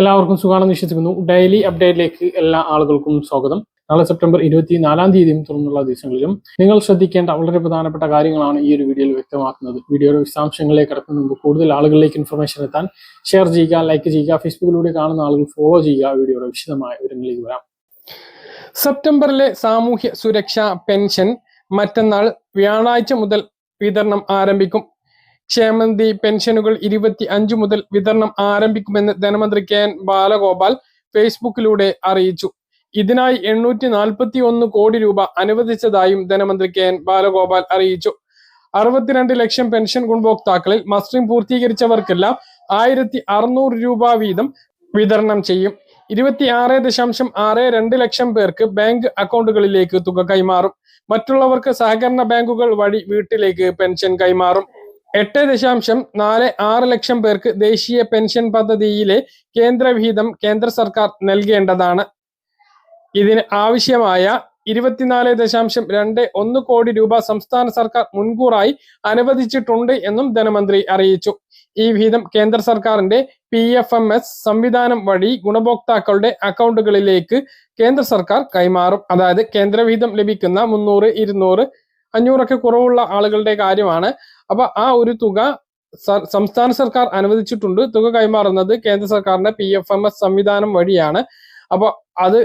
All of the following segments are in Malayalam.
എല്ലാവർക്കും സുഖമാണെന്ന് വിശ്വസിക്കുന്നു. ഡെയിലി അപ്ഡേറ്റിലേക്ക് എല്ലാ ആളുകൾക്കും സ്വാഗതം. നാളെ സെപ്റ്റംബർ ഇരുപത്തി നാലാം തീയതിയും തുടർന്നുള്ള ദിവസങ്ങളിലും നിങ്ങൾ ശ്രദ്ധിക്കേണ്ട വളരെ പ്രധാനപ്പെട്ട കാര്യങ്ങളാണ് ഈ ഒരു വീഡിയോയിൽ വ്യക്തമാക്കുന്നത്. വീഡിയോയുടെ വിശദാംശങ്ങളിലേക്ക് കടക്കുന്ന മുമ്പ് കൂടുതൽ ആളുകളിലേക്ക് ഇൻഫർമേഷൻ എത്താൻ ഷെയർ ചെയ്യുക ലൈക്ക് ചെയ്യുക ഫേസ്ബുക്കിലൂടെ കാണുന്ന ആളുകൾ ഫോളോ ചെയ്യുക. വീഡിയോയുടെ വിശദമായ വിവരങ്ങളിലേക്ക് വരാം. സെപ്റ്റംബറിലെ സാമൂഹ്യ സുരക്ഷാ പെൻഷൻ മറ്റന്നാൾ വ്യാഴാഴ്ച മുതൽ വിതരണം ആരംഭിക്കും. ക്ഷേമനിധി പെൻഷനുകൾ ഇരുപത്തി അഞ്ച് മുതൽ വിതരണം ആരംഭിക്കുമെന്ന് ധനമന്ത്രി കെ എൻ ബാലഗോപാൽ ഫേസ്ബുക്കിലൂടെ അറിയിച്ചു. ഇതിനായി എണ്ണൂറ്റി നാൽപ്പത്തി ഒന്ന് കോടി രൂപ അനുവദിച്ചതായും ധനമന്ത്രി കെ എൻ ബാലഗോപാൽ അറിയിച്ചു. അറുപത്തിരണ്ട് ലക്ഷം പെൻഷൻ ഗുണഭോക്താക്കളിൽ മസ്റ്റിംഗ് പൂർത്തീകരിച്ചവർക്കെല്ലാം ആയിരത്തി അറുന്നൂറ് രൂപ വീതം വിതരണം ചെയ്യും. ഇരുപത്തി ആറ് ദശാംശം ആറ് രണ്ട് ലക്ഷം പേർക്ക് ബാങ്ക് അക്കൗണ്ടുകളിലേക്ക് തുക കൈമാറും. മറ്റുള്ളവർക്ക് സഹകരണ ബാങ്കുകൾ വഴി വീട്ടിലേക്ക് പെൻഷൻ കൈമാറും. എട്ട് ദശാംശം നാല് ആറ് ലക്ഷം പേർക്ക് ദേശീയ പെൻഷൻ പദ്ധതിയിലെ കേന്ദ്രവിഹിതം കേന്ദ്ര സർക്കാർ നൽകേണ്ടതാണ്. ഇതിന് ആവശ്യമായ ഇരുപത്തിനാല് ദശാംശം രണ്ട് ഒന്ന് കോടി രൂപ സംസ്ഥാന സർക്കാർ മുൻകൂറായി അനുവദിച്ചിട്ടുണ്ട് എന്നും ധനമന്ത്രി അറിയിച്ചു. ഈ വിഹിതം കേന്ദ്ര സർക്കാരിന്റെ പി എഫ് എം എസ് സംവിധാനം വഴി ഗുണഭോക്താക്കളുടെ അക്കൗണ്ടുകളിലേക്ക് കേന്ദ്ര സർക്കാർ കൈമാറും. അതായത് കേന്ദ്രവിഹിതം ലഭിക്കുന്ന മുന്നൂറ് ഇരുന്നൂറ് അഞ്ഞൂറൊക്കെ കുറവുള്ള ആളുകളുടെ കാര്യമാണ്. അപ്പൊ ആ ഒരു തുക സംസ്ഥാന സർക്കാർ അനുവദിച്ചിട്ടുണ്ട്. തുക കൈമാറുന്നത് കേന്ദ്ര സർക്കാരിന്റെ പി എഫ് എം എസ് സംവിധാനം വഴിയാണ്. അപ്പൊ അത്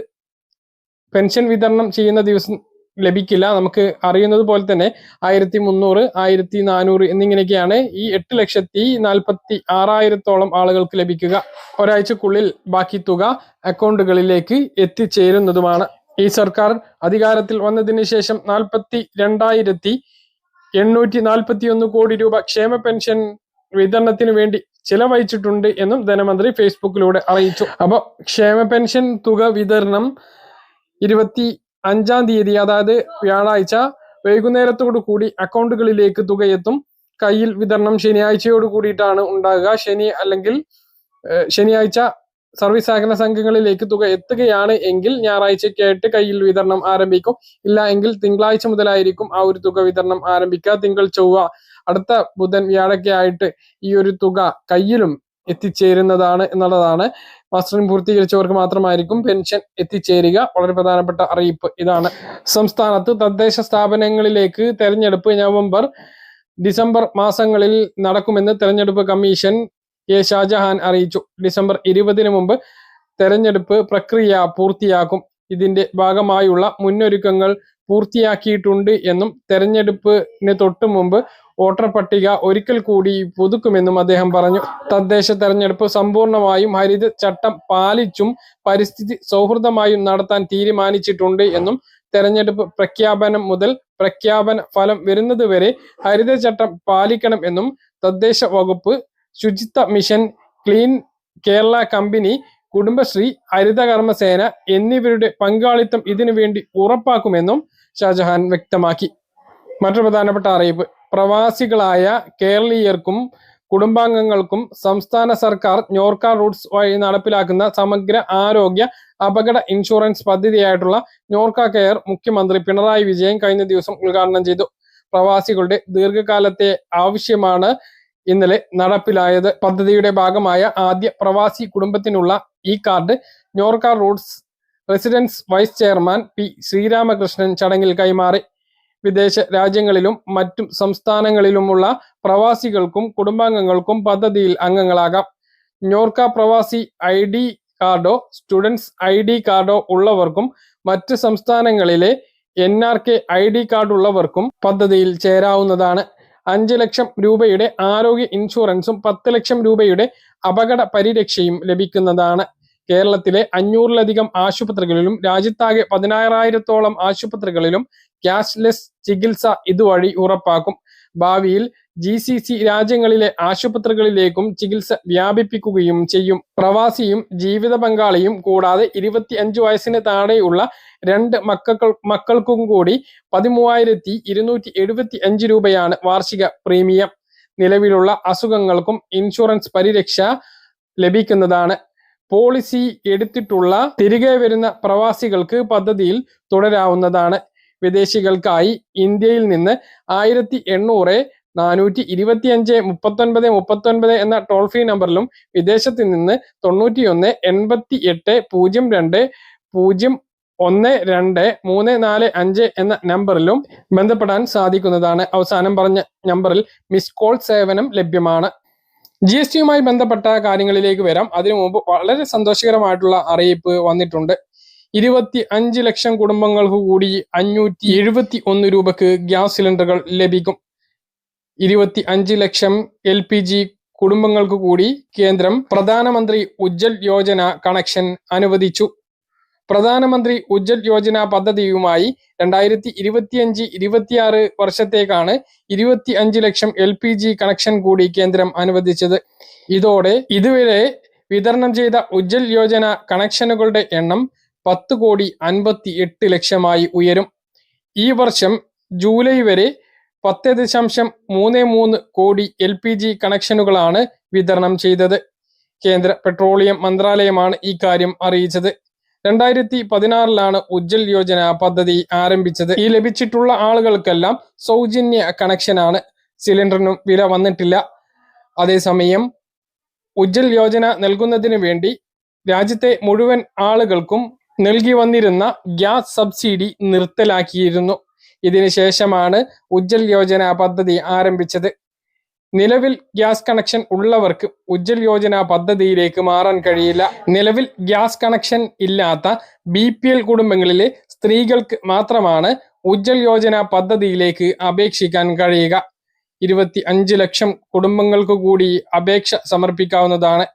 പെൻഷൻ വിതരണം ചെയ്യുന്ന ദിവസം ലഭിക്കില്ല. നമുക്ക് അറിയുന്നത് പോലെ തന്നെ ആയിരത്തി മുന്നൂറ് ആയിരത്തി നാനൂറ് എന്നിങ്ങനെയൊക്കെയാണ് ഈ എട്ട് ലക്ഷത്തി നാൽപ്പത്തി ആറായിരത്തോളം ആളുകൾക്ക് ലഭിക്കുക. ഒരാഴ്ചക്കുള്ളിൽ ബാക്കി തുക അക്കൗണ്ടുകളിലേക്ക് എത്തിച്ചേരുന്നതുമാണ്. ഈ സർക്കാർ അധികാരത്തിൽ വന്നതിന് ശേഷം നാൽപ്പത്തി രണ്ടായിരത്തി എണ്ണൂറ്റി നാൽപ്പത്തി ഒന്ന് കോടി രൂപ ക്ഷേമ പെൻഷൻ വിതരണത്തിന് വേണ്ടി ചിലവഴിച്ചിട്ടുണ്ട് എന്നും ധനമന്ത്രി ഫേസ്ബുക്കിലൂടെ അറിയിച്ചു. അപ്പോൾ ക്ഷേമ പെൻഷൻ തുക വിതരണം ഇരുപത്തി അഞ്ചാം തീയതി അതായത് വ്യാഴാഴ്ച വൈകുന്നേരത്തോടു കൂടി അക്കൗണ്ടുകളിലേക്ക് തുക എത്തും കയ്യിൽ വിതരണം ശനിയാഴ്ചയോട് കൂടിയിട്ടാണ് ഉണ്ടാകുക. ശനി അല്ലെങ്കിൽ ശനിയാഴ്ച സർവീസ് സഹകരണ സംഘങ്ങളിലേക്ക് തുക എത്തുകയാണ് എങ്കിൽ ഞായറാഴ്ചയ്ക്കായിട്ട് കയ്യിൽ വിതരണം ആരംഭിക്കും. ഇല്ല എങ്കിൽ തിങ്കളാഴ്ച മുതലായിരിക്കും ആ ഒരു തുക വിതരണം ആരംഭിക്കുക. തിങ്കൾ ചൊവ്വ അടുത്ത ബുധൻ വ്യാഴൊക്കെ ആയിട്ട് ഈ ഒരു തുക കയ്യിലും എത്തിച്ചേരുന്നതാണ് എന്നുള്ളതാണ്. മാസ്റ്ററിംഗ് പൂർത്തീകരിച്ചവർക്ക് മാത്രമായിരിക്കും പെൻഷൻ എത്തിച്ചേരുക. വളരെ പ്രധാനപ്പെട്ട അറിയിപ്പ് ഇതാണ്. സംസ്ഥാനത്ത് തദ്ദേശ സ്ഥാപനങ്ങളിലേക്ക് തെരഞ്ഞെടുപ്പ് നവംബർ ഡിസംബർ മാസങ്ങളിൽ നടക്കുമെന്ന് തെരഞ്ഞെടുപ്പ് കമ്മീഷൻ എ ഷാജഹാൻ അറിയിച്ചു. ഡിസംബർ ഇരുപതിന് മുമ്പ് തെരഞ്ഞെടുപ്പ് പ്രക്രിയ പൂർത്തിയാക്കും. ഇതിന്റെ ഭാഗമായുള്ള മുന്നൊരുക്കങ്ങൾ പൂർത്തിയാക്കിയിട്ടുണ്ട് എന്നും തെരഞ്ഞെടുപ്പിന് തൊട്ടു മുമ്പ് വോട്ടർ പട്ടിക ഒരിക്കൽ കൂടി പുതുക്കുമെന്നും അദ്ദേഹം പറഞ്ഞു. തദ്ദേശ തെരഞ്ഞെടുപ്പ് സമ്പൂർണമായും ഹരിത ചട്ടം പാലിച്ചും പരിസ്ഥിതി സൗഹൃദമായും നടത്താൻ തീരുമാനിച്ചിട്ടുണ്ട് എന്നും തെരഞ്ഞെടുപ്പ് പ്രഖ്യാപനം മുതൽ പ്രഖ്യാപന ഫലം വരുന്നത് വരെ ഹരിതചട്ടം പാലിക്കണം എന്നും തദ്ദേശ വകുപ്പ് Suchitwa mission clean Kerala company Kudumbashree Harithakarmasena എന്നിവരുടെ പങ്കാളിത്തം ഇതിനു വേണ്ടി ഉറപ്പാക്കുമെന്നും ഷാജഹാൻ വ്യക്തമാക്കി. മറ്റൊരു പ്രധാനപ്പെട്ട അറിയിപ്പ് പ്രവാസികളായ കേരളീയർക്കും കുടുംബാംഗങ്ങൾക്കും സംസ്ഥാന സർക്കാർ നോർക്ക റൂട്ട്സ് വഴി നടപ്പിലാക്കുന്ന സമഗ്ര ആരോഗ്യ അപകട ഇൻഷുറൻസ് പദ്ധതിയായിട്ടുള്ള നോർക്ക കെയർ മുഖ്യമന്ത്രി പിണറായി വിജയൻ കഴിഞ്ഞ ദിവസം ഉദ്ഘാടനം ചെയ്തു. പ്രവാസികളുടെ ദീർഘകാലത്തെ ആവശ്യമാണ് ഇന്നലെ നടപ്പിലായത് പദ്ധതിയുടെ ഭാഗമായ ആദ്യ പ്രവാസി കുടുംബത്തിനുള്ള ഈ card Norka roots resident vice chairman P Sreeramakrishnan ചടങ്ങിൽ കൈമാറി. വിദേശ രാജ്യങ്ങളിലും മറ്റും സംസ്ഥാനങ്ങളിലുമുള്ള പ്രവാസികൾക്കും കുടുംബാംഗങ്ങൾക്കും പദ്ധതിയിൽ അംഗങ്ങളാകാം. നോർക്ക പ്രവാസി ഐ ഡി കാർഡോ സ്റ്റുഡൻസ് ഐ ഡി കാർഡോ ഉള്ളവർക്കും മറ്റ് സംസ്ഥാനങ്ങളിലെ N R K I D card ഉള്ളവർക്കും പദ്ധതിയിൽ ചേരാവുന്നതാണ്. അഞ്ച് ലക്ഷം രൂപയുടെ ആരോഗ്യ ഇൻഷുറൻസും പത്ത് ലക്ഷം രൂപയുടെ അപകട പരിരക്ഷയും ലഭിക്കുന്നതാണ്. കേരളത്തിലെ അഞ്ഞൂറിലധികം ആശുപത്രികളിലും രാജ്യത്താകെ പതിനാറായിരത്തോളം ആശുപത്രികളിലും ക്യാഷ്ലെസ് ചികിത്സ ഇതുവഴി ഉറപ്പാക്കും. ഭാവിയിൽ ജി സി സി രാജ്യങ്ങളിലെ ആശുപത്രികളിലേക്കും ചികിത്സ വ്യാപിപ്പിക്കുകയും ചെയ്യും. പ്രവാസിയും ജീവിത പങ്കാളിയും കൂടാതെ ഇരുപത്തി അഞ്ച് വയസ്സിന് താഴെയുള്ള രണ്ട് മക്കൾ മക്കൾക്കും കൂടി പതിമൂവായിരത്തി ഇരുന്നൂറ്റി എഴുപത്തി അഞ്ച് രൂപയാണ് വാർഷിക പ്രീമിയം. നിലവിലുള്ള അസുഖങ്ങൾക്കും ഇൻഷുറൻസ് പരിരക്ഷ ലഭിക്കുന്നതാണ്. പോളിസി എടുത്തിട്ടുള്ള തിരികെ വരുന്ന പ്രവാസികൾക്ക് പദ്ധതിയിൽ തുടരാവുന്നതാണ്. വിദേശികൾക്കായി ഇന്ത്യയിൽ നിന്ന് ആയിരത്തി എണ്ണൂറ് നാനൂറ്റി ഇരുപത്തി അഞ്ച് മുപ്പത്തൊൻപത് മുപ്പത്തൊൻപത് എന്ന ടോൾ ഫ്രീ നമ്പറിലും വിദേശത്ത് നിന്ന് തൊണ്ണൂറ്റി ഒന്ന് എൺപത്തി എട്ട് പൂജ്യം രണ്ട് പൂജ്യം ഒന്ന് രണ്ട് മൂന്ന് നാല് അഞ്ച് എന്ന നമ്പറിലും ബന്ധപ്പെടാൻ സാധിക്കുന്നതാണ്. അവസാനം പറഞ്ഞ നമ്പറിൽ മിസ് കോൾ സേവനം ലഭ്യമാണ്. ജി എസ് ടിയുമായി ബന്ധപ്പെട്ട കാര്യങ്ങളിലേക്ക് വരാം. അതിനു മുമ്പ് വളരെ സന്തോഷകരമായിട്ടുള്ള അറിയിപ്പ് വന്നിട്ടുണ്ട്. ഇരുപത്തി അഞ്ച് ലക്ഷം കുടുംബങ്ങൾക്ക് കൂടി അഞ്ഞൂറ്റി എഴുപത്തി ഒന്ന് രൂപക്ക് ഗ്യാസ് സിലിണ്ടറുകൾ ലഭിക്കും. ഇരുപത്തി അഞ്ച് ലക്ഷം എൽ പി ജി കുടുംബങ്ങൾക്ക് കൂടി കേന്ദ്രം പ്രധാനമന്ത്രി ഉജ്ജൽ യോജന കണക്ഷൻ അനുവദിച്ചു. പ്രധാനമന്ത്രി ഉജ്ജൽ യോജന പദ്ധതിയുമായി രണ്ടായിരത്തി ഇരുപത്തിയഞ്ച് ഇരുപത്തിയാറ് വർഷത്തേക്കാണ് ഇരുപത്തി അഞ്ച് ലക്ഷം എൽ പി ജി കണക്ഷൻ കൂടി കേന്ദ്രം അനുവദിച്ചത്. ഇതോടെ ഇതുവരെ വിതരണം ചെയ്ത ഉജ്ജൽ യോജന കണക്ഷനുകളുടെ എണ്ണം പത്ത് കോടി അൻപത്തി എട്ട് ലക്ഷമായി ഉയരും. ഈ വർഷം ജൂലൈ വരെ പത്ത് ദശാംശം മൂന്ന് മൂന്ന് കോടി എൽ പി ജി കണക്ഷനുകളാണ് വിതരണം ചെയ്തത്. കേന്ദ്ര പെട്രോളിയം മന്ത്രാലയമാണ് ഈ കാര്യം അറിയിച്ചത്. രണ്ടായിരത്തി പതിനാറിലാണ് ഉജ്ജൽ യോജന പദ്ധതി ആരംഭിച്ചത്. ഈ ലഭിച്ചിട്ടുള്ള ആളുകൾക്കെല്ലാം സൗജന്യ കണക്ഷനാണ്. സിലിണ്ടറിനും വില വന്നിട്ടില്ല. അതേസമയം ഉജ്ജൽ യോജന നൽകുന്നതിന് വേണ്ടി രാജ്യത്തെ മുഴുവൻ ആളുകൾക്കും നൽകി വന്നിരുന്ന ഗ്യാസ് സബ്സിഡി നിർത്തലാക്കിയിരുന്നു. ഇതിന് ശേഷമാണ് ഉജ്ജൽ യോജന പദ്ധതി ആരംഭിച്ചത്. നിലവിൽ ഗ്യാസ് കണക്ഷൻ ഉള്ളവർക്ക് ഉജ്ജൽ യോജന പദ്ധതിയിലേക്ക് മാറാൻ കഴിയില്ല. നിലവിൽ ഗ്യാസ് കണക്ഷൻ ഇല്ലാത്ത ബി പി എൽ കുടുംബങ്ങളിലെ സ്ത്രീകൾക്ക് മാത്രമാണ് ഉജ്ജൽ യോജന പദ്ധതിയിലേക്ക് അപേക്ഷിക്കാൻ കഴിയുക. ഇരുപത്തി അഞ്ച് ലക്ഷം കുടുംബങ്ങൾക്ക് കൂടി അപേക്ഷ സമർപ്പിക്കാവുന്നതാണ്.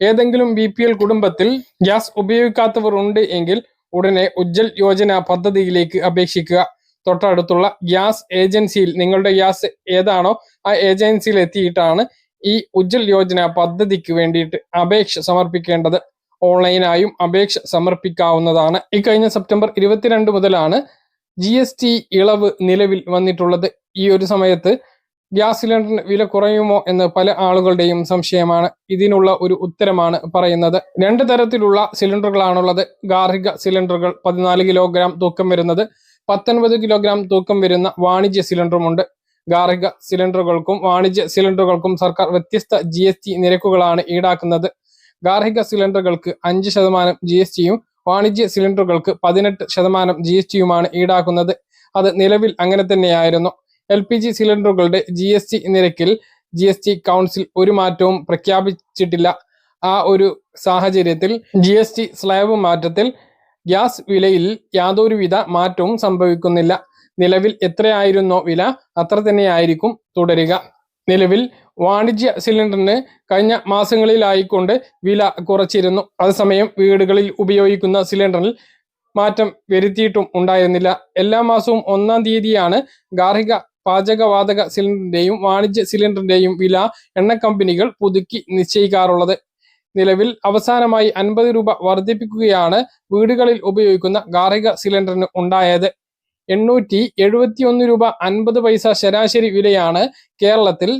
ഏതെങ്കിലും ബി പി എൽ കുടുംബത്തിൽ ഗ്യാസ് ഉപയോഗിക്കാത്തവർ ഉണ്ട് എങ്കിൽ ഉടനെ ഉജ്ജൽ യോജന പദ്ധതിയിലേക്ക് അപേക്ഷിക്കുക. തൊട്ടടുത്തുള്ള ഗ്യാസ് ഏജൻസിയിൽ നിങ്ങളുടെ ഗ്യാസ് ഏതാണോ ആ ഏജൻസിയിൽ എത്തിയിട്ടാണ് ഈ ഉജ്ജൽ യോജന പദ്ധതിക്ക് വേണ്ടിയിട്ട് അപേക്ഷ സമർപ്പിക്കേണ്ടത്. ഓൺലൈനായും അപേക്ഷ സമർപ്പിക്കാവുന്നതാണ്. ഈ കഴിഞ്ഞ സെപ്റ്റംബർ ഇരുപത്തിരണ്ട് മുതലാണ് ജി എസ് ടി ഇളവ് നിലവിൽ വന്നിട്ടുള്ളത്. ഈ ഒരു സമയത്ത് ഗ്യാസ് സിലിണ്ടറിന് വില കുറയുമോ എന്ന് പല ആളുകളുടെയും സംശയമാണ്. ഇതിനുള്ള ഒരു ഉത്തരമാണ് പറയുന്നത്. രണ്ട് തരത്തിലുള്ള സിലിണ്ടറുകളാണുള്ളത്. ഗാർഹിക സിലിണ്ടറുകൾ പതിനാല് കിലോഗ്രാം തൂക്കം വരുന്നത്. പത്തൊൻപത് കിലോഗ്രാം തൂക്കം വരുന്ന വാണിജ്യ സിലിണ്ടറുമുണ്ട്. ഗാർഹിക സിലിണ്ടറുകൾക്കും വാണിജ്യ സിലിണ്ടറുകൾക്കും സർക്കാർ വ്യത്യസ്ത ജി എസ് ടി നിരക്കുകളാണ് ഈടാക്കുന്നത്. ഗാർഹിക സിലിണ്ടറുകൾക്ക് അഞ്ച് ശതമാനം ജി എസ് ടിയും വാണിജ്യ സിലിണ്ടറുകൾക്ക് പതിനെട്ട് ശതമാനം ജി എസ് ടിയുമാണ് ഈടാക്കുന്നത്. അത് നിലവിൽ അങ്ങനെ തന്നെയായിരുന്നു. എൽ പി ജി സിലിണ്ടറുകളുടെ ജി എസ് ടി നിരക്കിൽ ജി എസ് ടി കൗൺസിൽ ഒരു മാറ്റവും പ്രഖ്യാപിച്ചിട്ടില്ല. ആ ഒരു സാഹചര്യത്തിൽ ജി എസ് ടി സ്ലാബ് മാറ്റത്തിൽ ഗ്യാസ് വിലയിൽ യാതൊരുവിധ മാറ്റവും സംഭവിക്കുന്നില്ല. നിലവിൽ എത്രയായിരുന്നോ വില അത്ര തന്നെയായിരിക്കും തുടരുക. നിലവിൽ വാണിജ്യ സിലിണ്ടറിന് കഴിഞ്ഞ മാസങ്ങളിലായിക്കൊണ്ട് വില കുറച്ചിരുന്നു. അതേസമയം വീടുകളിൽ ഉപയോഗിക്കുന്ന സിലിണ്ടറിൽ മാറ്റം വരുത്തിയിട്ടും ഉണ്ടായിരുന്നില്ല. എല്ലാ മാസവും ഒന്നാം തീയതിയാണ് ഗാർഹിക പാചകവാതക സിലിണ്ടറിന്റെയും വാണിജ്യ സിലിണ്ടറിന്റെയും വില എണ്ണ കമ്പനികൾ പുതുക്കി നിശ്ചയിക്കാറുള്ളത്. നിലവിൽ അവസാനമായി അൻപത് രൂപ വർദ്ധിപ്പിക്കുകയാണ് വീടുകളിൽ ഉപയോഗിക്കുന്ന ഗാർഹിക സിലിണ്ടറിന് ഉണ്ടായത്. എണ്ണൂറ്റി എഴുപത്തിയൊന്ന് രൂപ അൻപത് പൈസ ശരാശരി വിലയാണ് കേരളത്തിൽ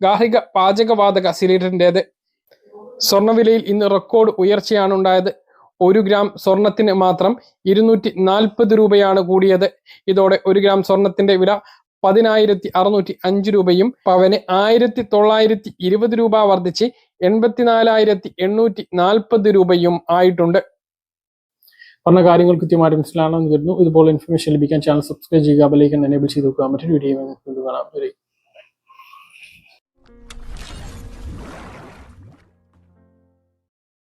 ഗാർഹിക പാചകവാതക സിലിണ്ടറിന്റെത്. സ്വർണവിലയിൽ ഇന്ന് റെക്കോർഡ് ഉയർച്ചയാണ് ഉണ്ടായത്. ഒരു ഗ്രാം സ്വർണത്തിന് മാത്രം ഇരുന്നൂറ്റി നാൽപ്പത് രൂപയാണ് കൂടിയത്. ഇതോടെ ഒരു ഗ്രാം സ്വർണത്തിന്റെ വില പതിനായിരത്തി അറുന്നൂറ്റി അഞ്ച് രൂപയും പവന് ആയിരത്തി തൊള്ളായിരത്തി ഇരുപത് രൂപ വർദ്ധിച്ച് എൺപത്തിനാലായിരത്തി എണ്ണൂറ്റി നാൽപ്പത് രൂപയും ആയിട്ടുണ്ട്. പറഞ്ഞ കാര്യങ്ങൾ കൃത്യമായിട്ട് മനസ്സിലാണെന്ന് വരുന്നു ഇതുപോലെ ഇൻഫർമേഷൻ ലഭിക്കാൻ ചാനൽ സബ്സ്ക്രൈബ് ചെയ്യുക ബെലൈക്കൻ എനേബിൾ ചെയ്ത് നോക്കുക മറ്റൊരു വീഡിയോ കാണാം.